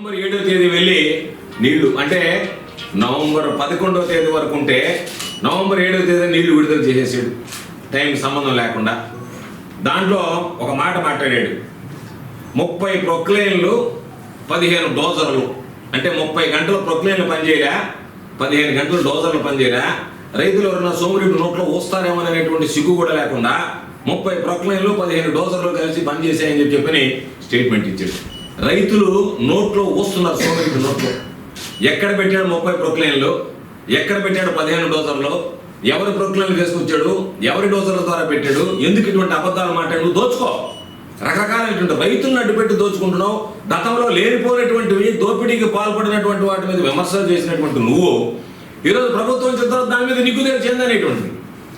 November ఏడో తేదీ వెళ్ళి నీళ్ళు అంటే నవంబర్ పదకొండవ తేదీ వరకు ఉంటే నవంబర్ ఏడో తేదీ నీళ్ళు విడుదల చేసేసాడు. టైంకి సంబంధం లేకుండా. దాంట్లో ఒక మాట మాట్లాడాడు. ముప్పై ప్రొక్లైన్లు పదిహేను డోజర్లు. అంటే ముప్పై గంటలు ప్రొక్లైన్లు పనిచేయరా? పదిహేను గంటలు డోజర్లు పనిచేయరా? రైతులు ఎవరైనా సోమరెడ్డి నోట్లో వస్తారేమో అనేటువంటి సిగ్గు కూడా లేకుండా ముప్పై ప్రొక్లైన్లు పదిహేను డోజర్లు కలిసి పనిచేసాయని చెప్పి చెప్పని స్టేట్మెంట్ ఇచ్చాడు. రైతులు నోట్లో వస్తున్నారు సోమరికి నోట్లో. ఎక్కడ పెట్టాడు ముప్పై ప్రొక్లైన్లు? ఎక్కడ పెట్టాడు పదిహేను డోజర్లు ఎవరి ప్రొక్లైన్లు తీసుకొచ్చాడు ఎవరి డోజర్ల ద్వారా పెట్టాడు? ఎందుకు ఇటువంటి అబద్ధాలు మాట్లాడు దోచుకో. రకరకాలైనటువంటి రైతులను అడ్డుపెట్టి దోచుకుంటున్నావు. గతంలో లేనిపోయినటువంటివి దోపిడీకి పాల్పడినటువంటి వాటి మీద విమర్శలు చేసినటువంటి నువ్వు ఈరోజు ప్రభుత్వం వచ్చిన తర్వాత దాని మీద నిగ్గుదేలు చెందనేటువంటిది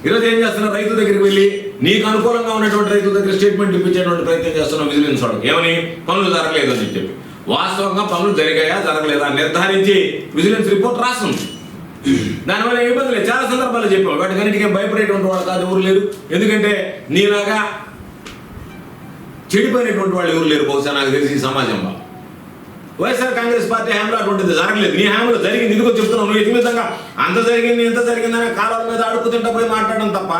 ఈరోజు ఏం చేస్తున్నావు రైతు దగ్గరికి వెళ్ళి నీకు అనుకూలంగా ఉన్నటువంటి రైతుల దగ్గర స్టేట్మెంట్ ఇప్పించేటువంటి ప్రయత్నం చేస్తున్నావు విజిలెన్స్ వాడు. ఏమని? పనులు జరగలేదు అని చెప్పి. వాస్తవంగా పనులు జరిగాయా జరగలేదా నిర్ధారించి విజిలెన్స్ రిపోర్ట్ రాస్తుంది. దానివల్ల ఇబ్బంది లేదు. చాలా సందర్భాలు చెప్పాం వాటికన్నిటికీ భయపడేటువంటి వాళ్ళు కాదు ఎవరు లేరు. ఎందుకంటే నీలాగా చెడిపోయినటువంటి వాళ్ళు ఎవరు లేరు బహుశా నాకు తెలిసి ఈ సమాజంలో. వైఎస్ఆర్ కాంగ్రెస్ పార్టీ హామీలో అటువంటిది జరగలేదు. నీ హామీలో జరిగింది. ఇదిగో చెప్తున్నావు. నువ్వు ఇతిమితంగా అంత జరిగింది ఇంత జరిగిందని కాలాల మీద అడుగుతుంటే పోయి మాట్లాడడం తప్ప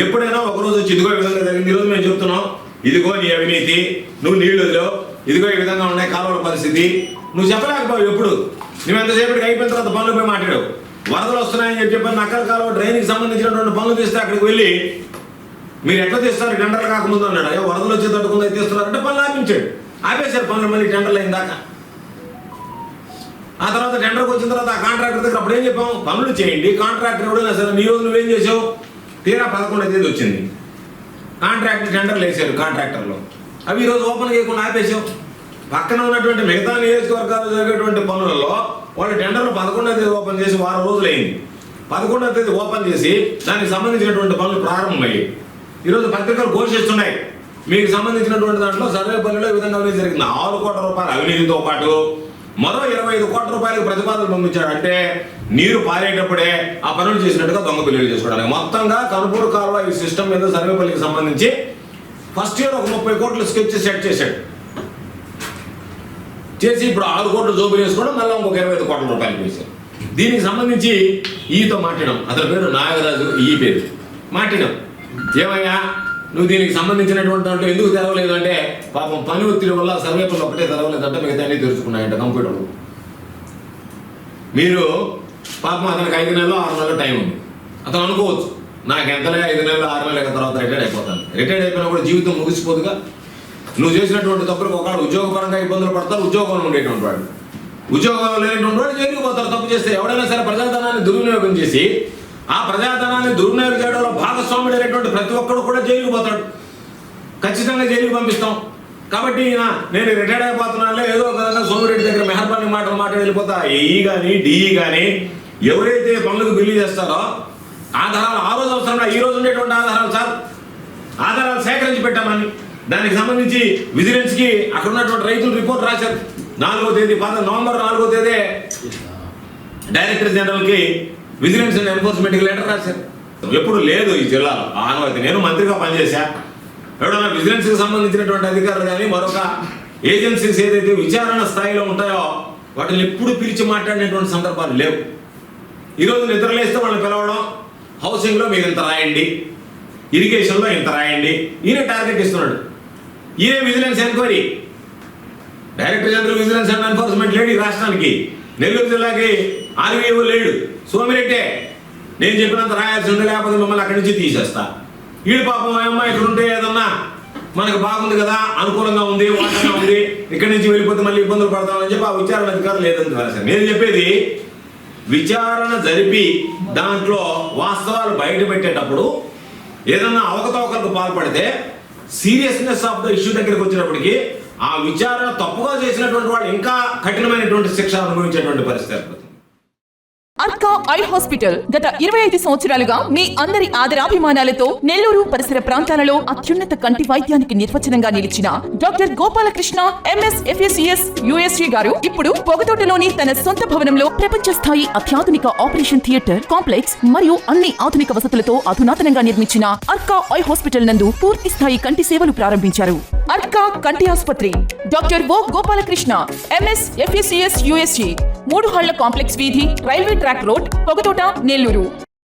ఎప్పుడైనా ఒక రోజు వచ్చి ఇదిగో ఈ విధంగా జరిగింది ఈరోజు మేము చెప్తున్నాం. ఇదిగో నీ అవినీతి నువ్వు నీళ్ళు ఇదిగో ఈ విధంగా ఉన్నాయి కాలువల పరిస్థితి. నువ్వు చెప్పలేకపోయావు ఎప్పుడు. నువ్వు ఎంతసేపటికి అయిపోయిన తర్వాత పనులు పోయి మాట్లాడావు. వరదలు వస్తున్నాయని చెప్పి చెప్పి నక్కల కాలువ డ్రైన్కి సంబంధించినటువంటి పనులు తీస్తే అక్కడికి వెళ్ళి మీరు ఎట్లా తీస్తారు? టెండర్లు కాకముందు అన్నాడు. అయ్యో వరదలు వచ్చే తట్టుకుందా తీస్తున్నారంటే పనులు ఆపించాడు. ఆపేశారు పనులు మళ్ళీ టెండర్లు అయిన దాకా. ఆ తర్వాత టెండర్కి వచ్చిన తర్వాత ఆ కాంట్రాక్టర్ దగ్గర అప్పుడు ఏం చెప్పాం పనులు చేయండి. కాంట్రాక్టర్ ఎవడైనా సరే నీ రోజు నువ్వేం చేసావు? తీరా పదకొండో తేదీ వచ్చింది. కాంట్రాక్టర్ టెండర్లు వేసారు కాంట్రాక్టర్లు. అవి ఈరోజు ఓపెన్ చేయకుండా ఆపేసాం పక్కన ఉన్నటువంటి మిగతా నియోజకవర్గాలు జరిగేటువంటి పనులలో వాళ్ళు టెండర్లు పదకొండో తేదీ ఓపెన్ చేసి వారం రోజులైంది. పదకొండో తేదీ ఓపెన్ చేసి దానికి సంబంధించినటువంటి పనులు ప్రారంభమయ్యాయి. ఈరోజు పత్రికలు ఘోషిస్తున్నాయి. మీకు సంబంధించినటువంటి దాంట్లో సర్వేపల్లిలో ఈ విధంగా అవినీతి జరిగింది. ఆరు కోట్ల రూపాయల అవినీతితో పాటు మరో ఇరవై ఐదు కోట్ల రూపాయలకు ప్రతిపాదన పంపించాడు. అంటే నీరు పారేటప్పుడే ఆ పనులు చేసినట్టుగా దొంగ బిల్లులు చేసుకోవడానికి. మొత్తంగా కనుపూరు కాలువ ఈ సిస్టమ్ మీద సర్వేపల్లికి సంబంధించి ఫస్ట్ ఇయర్ ఒక ముప్పై కోట్లు స్కెచ్ సెట్ చేశాడు. చేసి ఇప్పుడు ఆరు కోట్లు జోబు చేసుకోవడం మళ్ళీ ఇంకొక ఇరవై ఐదు కోట్ల రూపాయలు వేశారు దీనికి సంబంధించి ఈతో మాట్లాడాం అతని పేరు నాగరాజు ఈ పేరు. మాట్లాడాం ఏమయ్యా? నువ్వు దీనికి సంబంధించినటువంటి దాంట్లో ఎందుకు తెరవలేదు అంటే పాపం పని ఒత్తిడి వల్ల సర్వేపల్లి ఒకటే తెరవలేదంటే మిగతా అన్ని తెరుచుకున్నాయంట కంప్యూటర్లు. మీరు పాపం అతనికి ఐదు నెలలు ఆరు నెలలు టైం ఉంది. అతను అనుకోవచ్చు నాకు ఎంతలే ఐదు నెలలు ఆరు నెలల తర్వాత రిటైర్డ్ అయిపోతాను. రిటైర్డ్ అయిపోయినా కూడా జీవితం ముగిసిపోదుగా? నువ్వు చేసినటువంటి తప్పులకు ఒకడు ఉద్యోగపరంగా ఇబ్బందులు పడతారు ఉద్యోగంలో ఉండేటువంటి వాడు. ఉద్యోగంలో లేనటువంటి వాడు జైలుకు పోతారు తప్పు చేస్తే ఎవడైనా సరే ప్రజాధనాన్ని దుర్వినియోగం చేసి ఆ ప్రజాధనాన్ని దుర్వినియోగం చేయడంలో భాగస్వాముడు అయినటువంటి ప్రతి ఒక్కడు కూడా జైలుకు పోతాడు. ఖచ్చితంగా జైలుకు పంపిస్తాం. కాబట్టి ఈయన నేను రిటైర్డ్ అయిపోతున్నానులే ఏదో ఒక విధంగా సోమిరెడ్డి దగ్గర మెహర్బాని మాటలు మాట వెళ్ళిపోతా. ఏఈ కానీ డిఈ కానీ ఎవరైతే పనులకు బిల్లు చేస్తారో ఆధారాలు ఆ రోజు అవసరం ఈ రోజు ఉండేటువంటి ఆధారాలు సార్. ఆధారాలు సేకరించి పెట్టామని దానికి సంబంధించి విజిలెన్స్కి అక్కడ ఉన్నటువంటి రైతులు రిపోర్ట్ రాశారు. నాలుగో తేదీ పద నవంబర్ నాలుగో తేదీ డైరెక్టర్ జనరల్కి విజిలెన్స్ అండ్ ఎన్ఫోర్స్మెంట్కి లెటర్ రాశారు. ఎప్పుడు లేదు ఈ జిల్లాలో. ఆనవాయితీ. నేను మంత్రిగా పనిచేశా. ఎవడన్నా విజిలెన్స్కి సంబంధించినటువంటి అధికారులు కానీ మరొక ఏజెన్సీస్ ఏదైతే విచారణ స్థాయిలో ఉంటాయో వాటిని ఎప్పుడు పిలిచి మాట్లాడినటువంటి సందర్భాలు లేవు. ఈరోజు నిద్రలేస్తే వాళ్ళని పిలవడం హౌసింగ్లో మీరు ఇంత రాయండి ఇరిగేషన్లో ఇంత రాయండి ఈయన టార్గెట్ ఇస్తున్నాడు. ఈయన vigilance enquiry director general vigilance and enforcement లేడు ఈ రాష్ట్రానికి. నెల్లూరు జిల్లాకి ఆర్వీఓ లేడు. సోమిరెడ్డే నేను చెప్పినంత రాయాల్సి ఉండే లేకపోతే మిమ్మల్ని అక్కడి నుంచి తీసేస్తా. వీడి పాపం అమ్మాయి ఇక్కడ ఉంటే ఏదన్నా మనకు బాగుంది కదా అనుకూలంగా ఉంది వాటంగా ఉంది ఇక్కడి నుంచి వెళ్ళిపోతే మళ్ళీ ఇబ్బందులు పడతామని చెప్పి ఆ విచారణ అధికారులు లేదని సార్. నేను చెప్పేది విచారణ జరిపి దాంట్లో వాస్తవాలు బయట పెట్టేటప్పుడు ఏదన్నా అవకతవకలకు పాల్పడితే సీరియస్నెస్ ఆఫ్ ద ఇష్యూ దగ్గరికి వచ్చినప్పటికీ ఆ విచారణ తప్పుగా చేసినటువంటి వాళ్ళు ఇంకా కఠినమైనటువంటి శిక్ష అనుభవించేటువంటి పరిస్థితి ఏర్పడుతుంది. అర్కా ఐ హాస్పిటల్ గత ఇరవై ఐదు సంవత్సరాలుగా మీ అందరి ఆదరాభిమానాలతో నెల్లూరు పరిసర ప్రాంతాలలో అత్యున్నత కంటి వైద్యానికి నిర్వచనంగా నిలిచిన doctor Gopalakrishna MS FSES USE గారు ఇప్పుడు పొగతోటలోని తన సొంత భవనంలో ప్రపంచ స్థాయి అత్యాధునిక ఆపరేషన్ థియేటర్ కాంప్లెక్స్ మరియు అన్ని ఆధునిక వసతులతో అధునాతనంగా నిర్మించిన అర్కా ఐ హాస్పిటల్ నందు పూర్తి స్థాయి కంటి సేవలు ప్రారంభించారు. కంటి ఆసుపత్రి. Doctor O Gopalakrishna MS FSCS USG. మూడు హళ్ళ కాంప్లెక్స్ వీధి railway track road Pogathota Nellore.